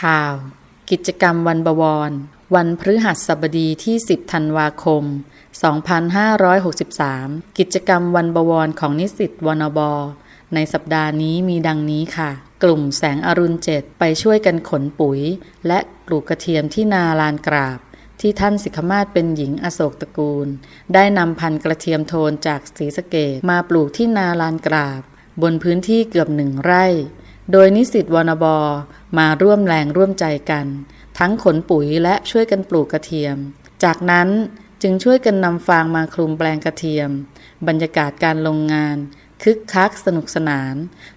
ข่าว กิจกรรมวันบวร วันพฤหัสบดีที่ 10 ธันวาคม 2563 กิจกรรมวันบวรของนิสิตวนบในสัปดาห์นี้มีดังนี้ค่ะ กลุ่มแสงอรุณเจ็ดไปช่วยกันขนปุ๋ย และปลูกกระเทียมที่นาลานกราบ ที่ท่านสิกขมาศเป็นหญิงอโศกตระกูล ได้นำพันกระเทียมโทนจากศรีสะเกดมาปลูกที่นาลานกราบ บนพื้นที่เกือบหนึ่งไร่ โดยนิสิตวนบมาร่วมแรงร่วมใจกัน ทั้งขนปุ๋ยและช่วยกันปลูกกระเทียม จากนั้นจึงช่วยกันนำฟางมาคลุมแปลงกระเทียม บรรยากาศการลงงาน คึกคักสนุกสนาน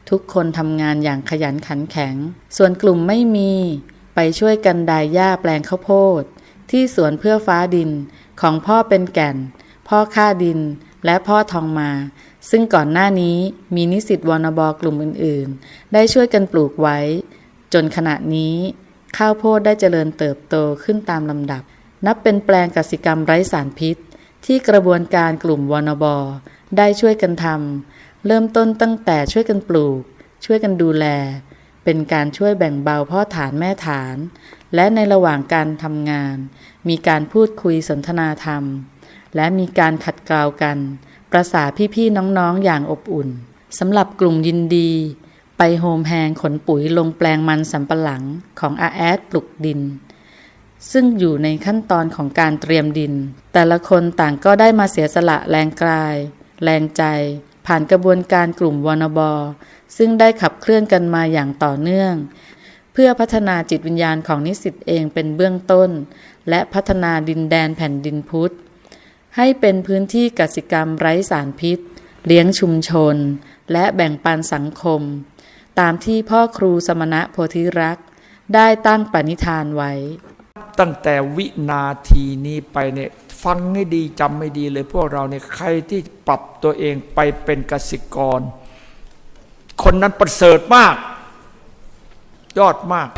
ทุกคนทำงานอย่างขยันขันแข็ง ส่วนกลุ่มไม่มี ไปช่วยกันดายหญ้าแปลงข้าวโพด ที่สวนเพื่อฟ้าดินของพ่อเป็นแก่น พ่อค่าดิน และพ่อทองมา ซึ่งก่อนหน้านี้มีนิสิตวนบอกลุ่มอื่นๆ ได้ช่วยกันปลูกไว้ จนขณะนี้ข้าวโพดได้เจริญเติบโตขึ้นตามลำดับ นับเป็นแปลงกสิกรรมไร้สารพิษ ที่กระบวนการกลุ่มวนบได้ช่วยกันทำเริ่มต้นตั้งแต่ช่วยกันปลูก ช่วยกันดูแล เป็นการช่วยแบ่งเบาพ่อฐานแม่ฐาน และในระหว่างการทำงาน มีการพูดคุยสนทนาธรรม และมีการขัดเกลากัน ประสาพี่ๆน้องๆอย่างอบอุ่นสำหรับกลุ่มยินดี ไปโฮมแฮงขนปุ๋ยลงแปลงมันสำปะหลังของอาแอดปลุกดิน ซึ่งอยู่ในขั้นตอนของการเตรียมดิน แต่ละคนต่างก็ได้มาเสียสละแรงกาย แรงใจ ผ่านกระบวนการกลุ่มวนบซึ่งได้ขับเคลื่อนกันมาอย่างต่อเนื่อง เพื่อพัฒนาจิตวิญญาณของนิสิตเองเป็นเบื้องต้น และพัฒนาดินแดนแผ่นดินพุทธ ให้เป็นพื้นที่กสิกรรมไร้สารพิษ เลี้ยงชุมชน และแบ่งปันสังคม ตามที่พ่อครูสมณะโพธิรักษ์ได้ตั้งปณิธานไว้ ตั้งแต่วินาทีนี้ไปเนี่ยฟังให้ดีจำไม่ดีเลยพวกเราเนี่ยใครที่ปรับตัวเองไปเป็นกสิกร คนนั้นประเสริฐมาก ยอดมาก